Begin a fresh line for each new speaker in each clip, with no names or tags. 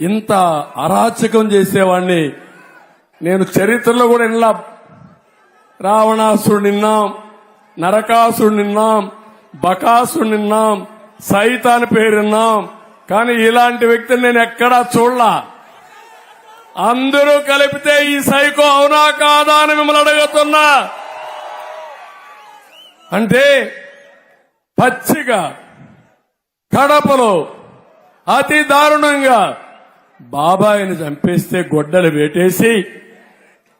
ఇంత అరాచకం చేసేవాడిని నేను చరిత్రలో కూడా ఇలా రావణాసుడు నిన్నాం నరకాసుడు నిన్నాం బకాసుడు నిన్నాం సైతాన్ పేరున్నాం కానీ ఇలాంటి వ్యక్తిని నేను ఎక్కడా చూడలా. అందరూ కలిపితే ఈ సైకో అవునా కాదా అని మిమ్మల్ని అడుగుతున్నా. అంటే పచ్చిగా కడపలో అతి దారుణంగా బాబాయిని చంపేస్తే గొడ్డలు వేటేసి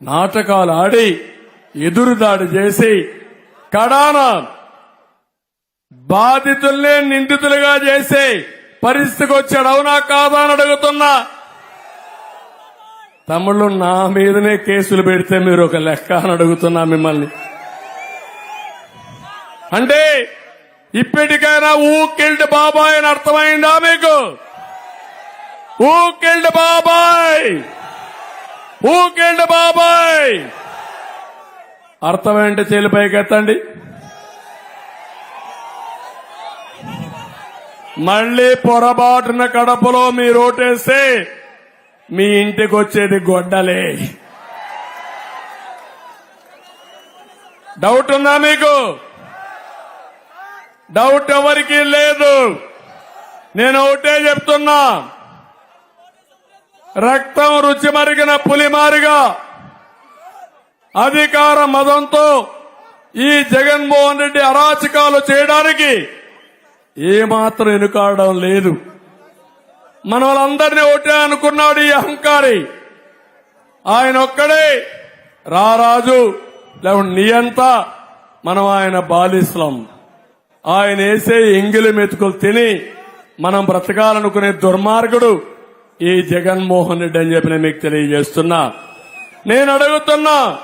నాటకాలు ఆడి ఎదురుదాడి చేసి కడాన బాధితుల్నే నిందితులుగా చేసి పరిస్థితికి వచ్చాడు. అవునా కాదా అని అడుగుతున్నా. తమ్ముళ్ళు నా మీదనే కేసులు పెడితే మీరు ఒక లెక్క అని అడుగుతున్నా మిమ్మల్ని. అంటే ఇప్పటికైనా ఊకిల్డ్ బాబాయ్ అని అర్థమైందా మీకు? ఊకిల్డ్ బాబాయ్ ఊకిల్డ్ బాబాయ్ అర్థమేంటి చేలిపైకి ఎత్తండి. మళ్ళీ పొరపాటున కడపలో మీరు ఓటేస్తే మీ ఇంటికి వచ్చేది గొడ్డలే. డౌట్ ఉందా మీకు? డౌట్ ఎవరికి లేదు. నేను ఒకటే చెప్తున్నా. రక్తం రుచిమరిగిన పులిమారిగా అధికార మదంతో ఈ జగన్మోహన్ రెడ్డి అరాచకాలు చేయడానికి ఏమాత్రం ఎనుకాడడం లేదు. మన వాళ్ళందరినీ ఒకటే అనుకున్నాడు ఈ అహంకారి. ఆయన ఒక్కడే. రారాజు లేకుంటే నియంత మనం ఆయన బాలిస్లం. ఆయన వేసే ఎంగిలి మెతుకులు తిని మనం బ్రతకాలనుకునే దుర్మార్గుడు. ఈ జగన్మోహన్ రెడ్డి అని చెప్పి నేను మీకు తెలియజేస్తున్నా. నేను అడుగుతున్నా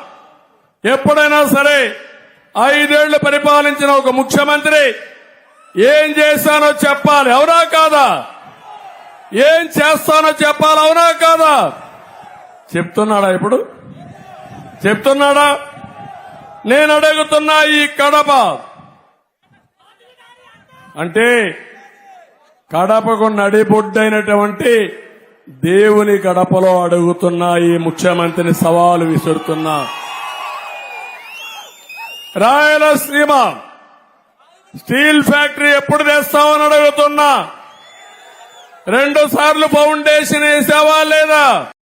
ఎప్పుడైనా సరే ఐదేళ్ళు పరిపాలించిన ఒక ముఖ్యమంత్రి ఏం చేశానో చెప్పాలి అవునా కాదా? ఏం చేస్తానో చెప్పాలి అవునా కాదా? చెప్తున్నాడా ఇప్పుడు? చెప్తున్నాడా? నేను అడుగుతున్నా ఈ కడప. అంటే కడపకు నడిబొడ్డైనటువంటి దేవుని గడపలో అడుగుతున్నా ఈ ముఖ్యమంత్రిని సవాలు విసురుతున్నా. రాయలసీమ స్టీల్ ఫ్యాక్టరీ ఎప్పుడు తెస్తామని అడుగుతున్నా. రెండు సార్లు ఫౌండేషన్ వేసావా లేదా?